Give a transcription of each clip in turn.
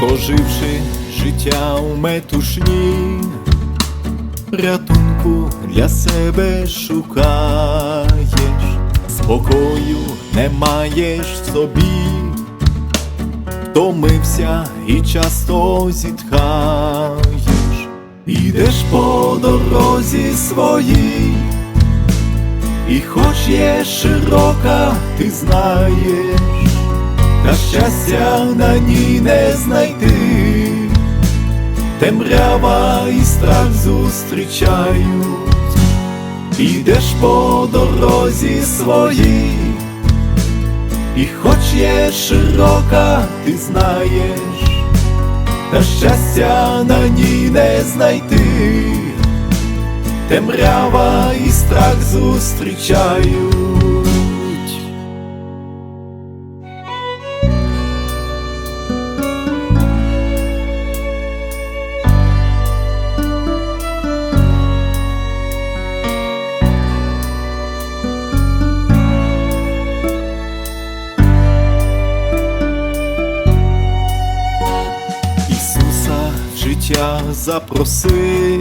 проживши життя у метушні, рятунку для себе шукаєш, спокою не маєш в собі, втомився і часто зітхаєш, ідеш по дорозі своїй. І хоч є широка, ти знаєш, та щастя на ній не знайти, темрява і страх зустрічають, ідеш по дорозі своїй, і хоч є широка, ти знаєш, та щастя на ній не знайти. Темрява і страх зустрічають. В запроси.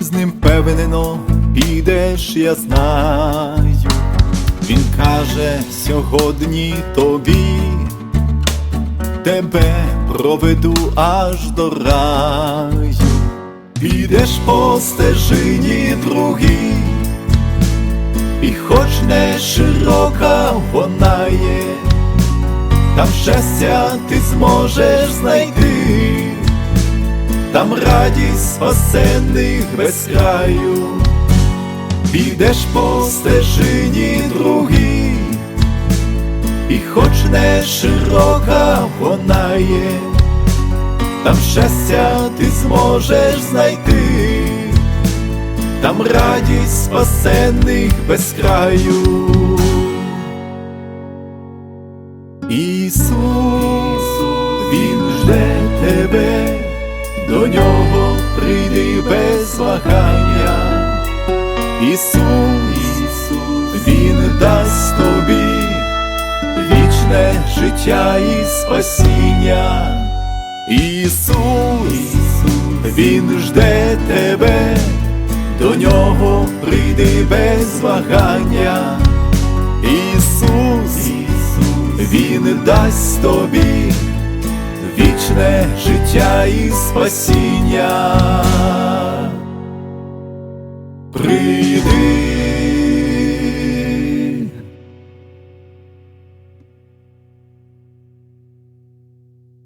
З ним певнено підеш, я знаю. Він каже сьогодні тобі, тебе проведу аж до раю, підеш по стежині другій, і хоч не широка вона є, там щастя ти зможеш знайти там радість спасенних без краю, підеш по стежині другій, і хоч не широка вона є, там щастя ти зможеш знайти, там радість спасенних без краю. Ісус, Він жде тебе до нього прийди без вагання, Ісус, Він дасть тобі вічне життя і спасіння, Ісус, Він жде тебе, до нього прийди без вагання, Ісус, Він дасть тобі вічне життя і спасіння. Прийди